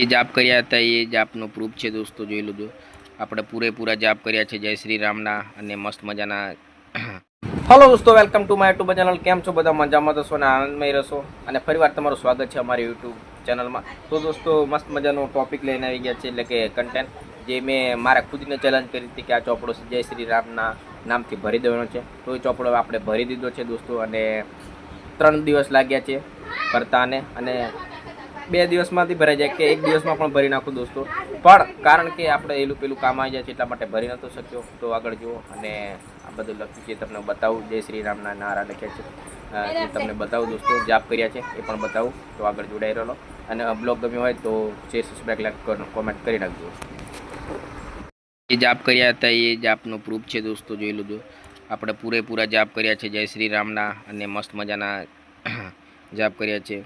જે જાપ કર્યા હતા, એ જાપનો પ્રૂફ છે દોસ્તો, જોઈ લીધું આપણે પૂરેપૂરા જાપ કર્યા છે, જય શ્રી રામના અને મસ્ત મજાના. હલો દોસ્તો welcome to my YouTube channel કેમ છો બધા? મજામાં તો અને આનંદમય રહેશો? અને ફરીવાર તમારું સ્વાગત છે અમારી યુટ્યુબ ચેનલમાં તો દોસ્તો, મસ્ત મજાનો ટોપિક લઈને આવી ગયા છે, એટલે કે કન્ટેન્ટ જે મેં મારા ખુદને ચેલેન્જ કરી હતી કે આ ચોપડો જય શ્રી રામના નામથી ભરી દેવાનો છે. તો એ ચોપડો આપણે ભરી દીધો છે દોસ્તો, અને ત્રણ દિવસ લાગ્યા છે ભરતાને. અને બે દિવસમાંથી ભરાઈ જાય કે એક દિવસમાં પણ ભરી નાખું દોસ્તો. પણ કારણ કે આપણે એલું પેલું કામ આવી જાય છે એટલા માટે ભરી નહોતો શક્યો. તો આગળ જુઓ અને આ બધું લખ્યું છે તમને બતાવું. જય શ્રી રામના નારા લખ્યા છે. એ તમને બતાવું દોસ્તો, જાપ કર્યા છે, એ પણ બતાવું. તો આગળ જોડાઈ રહેલો. અને બ્લોગ ગમ્યો હોય તો જે સબસ્ક્રાઈબ લાઈક કોમેન્ટ કરી નાખજો. એ જાપ કર્યા હતા, એ જાપનો પ્રૂફ છે દોસ્તો, જોઈ જો આપણે પૂરેપૂરા જાપ કર્યા છે, જય શ્રી રામના અને મસ્ત મજાના જાપ કર્યા છે.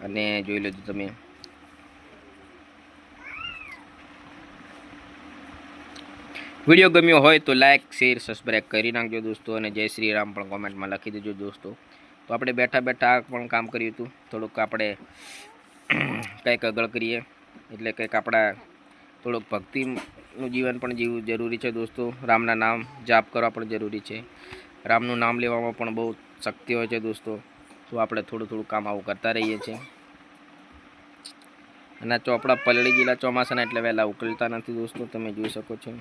અને જોઈ લેજો તમે. વીડિયો ગમ્યો હોય તો લાઇક શેર સબસ્ક્રાઈબ કરી નાખજો દોસ્તો અને જય શ્રી રામ પણ કોમેન્ટમાં લખી દેજો દોસ્તો. તો આપણે બેઠા બેઠા આ પણ કામ કર્યું હતું. થોડુંક આપણે કંઈક આગળ કરીએ. એટલે કંઈક આપણા થોડુંક ભક્તિનું જીવન પણ જીવવું જરૂરી છે દોસ્તો. રામના નામ જાપ કરવા પણ જરૂરી છે. રામનું નામ લેવામાં પણ બહુ શક્તિ હોય છે દોસ્તો. તો આપણે થોડું થોડું કામ આવું કરતા રહીએ છીએ. અને ચોપડા પલળી ગયેલા ચોમાસાના એટલે વહેલા ઉકળતા નથી દોસ્તો, તમે જોઈ શકો છો.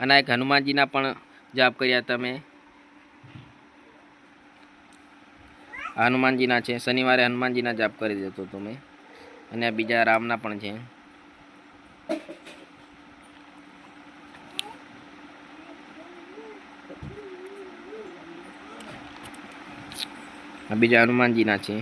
અને એક હનુમાનજીના પણ જાપ કર્યા તમે. હનુમાનજીના છે, શનિવારે હનુમાનજીના જાપ કરી દેતો તમે. અને બીજા રામના પણ છે. આ બીજા હનુમાનજીના છે.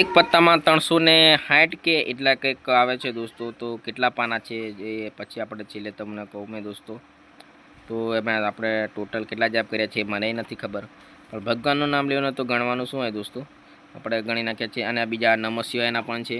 એક પત્તામાં ત્રણસો ને સાઠ કે એટલા કંઈક આવે છે દોસ્તો, તો કેટલા પાના છે એ પછી આપણે છેલ્લે તમને કહું મેં દોસ્તો. તો એમાં આપણે ટોટલ કેટલા જાપ કર્યા છે મને નથી ખબર. પણ ભગવાનનું નામ લેવાનું તો ગણવાનું શું હોય દોસ્તો? આપણે ગણી નાખ્યા છે અને બીજા નમઃ શિવાયના પણ છે.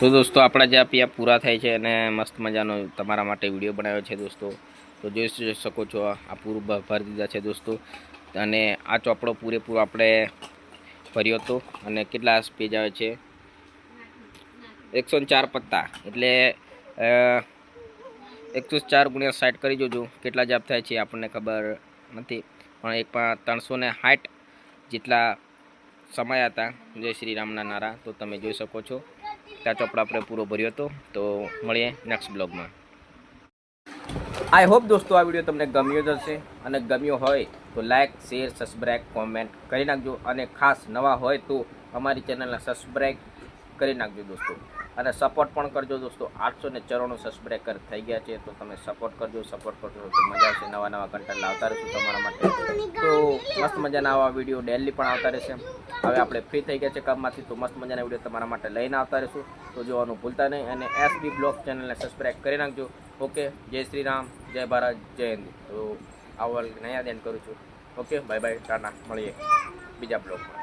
તો દોસ્તો, આપણા જે આપ્યા પૂરા થાય છે અને મસ્ત મજાનો તમારા માટે વીડિયો બનાવ્યો છે દોસ્તો. તો જોઈ શકો છો, આ પૂરું ભરી દીધા છે દોસ્તો. અને આ ચોપડો પૂરેપૂરો આપણે ભર્યો હતો અને કેટલા પેજ આવે છે? એકસો ચાર પત્તા. એટલે એકસો ચાર ગુણ્યા સાઠ કરી જોજો. કેટલા જાપ થાય છે આપણને ખબર નથી. પણ એક પા- ત્રણસો ને સાઠ જેટલા સમય હતા. જય શ્રી રામના નારા. તો તમે જોઈ શકો છો. ત્યાં ચોપડા આપણે પૂરો ભર્યો હતો. તો મળીએ નેક્સ્ટ બ્લોગમાં આઈ હોપ દોસ્તો આ વીડિયો તમને ગમ્યો જ હશે. અને ગમ્યો હોય તો લાઇક શેર સબસ્ક્રાઈબ કોમેન્ટ કરી નાખજો. અને ખાસ નવા હોય તો અમારી ચેનલને સબસ્ક્રાઈબ કરી નાખજો દોસ્તો. અને સપોર્ટ પણ કરજો દોસ્તો. આઠસો ને ચોરાણું સબસ્ક્રાઈબર થઈ ગયા છે, તો તમે સપોર્ટ કરજો સપોર્ટ કરજો, તો મજા આવશે, નવા નવા કન્ટેન્ટ લાવતા રહીશું તમારા માટે. તો મસ્ત મજાના આવા વીડિયો ડેલી પણ આવતા રહેશે. હવે આપણે ફ્રી થઈ ગયા છે કામમાંથી, તો મસ્ત મજાના વીડિયો તમારા માટે લઈને આવતા રહીશું. તો જોવાનું ભૂલતા નહીં અને એસબી બ્લોગ ચેનલને સબસ્ક્રાઈબ કરી નાખજો. ઓકે જય શ્રી રામ, જય ભારત, જય હિન્દ. તો આવો નહીં યાદ કરું છું. ઓકે બાય બાય ટાટા. મળીએ બીજા બ્લોગમાં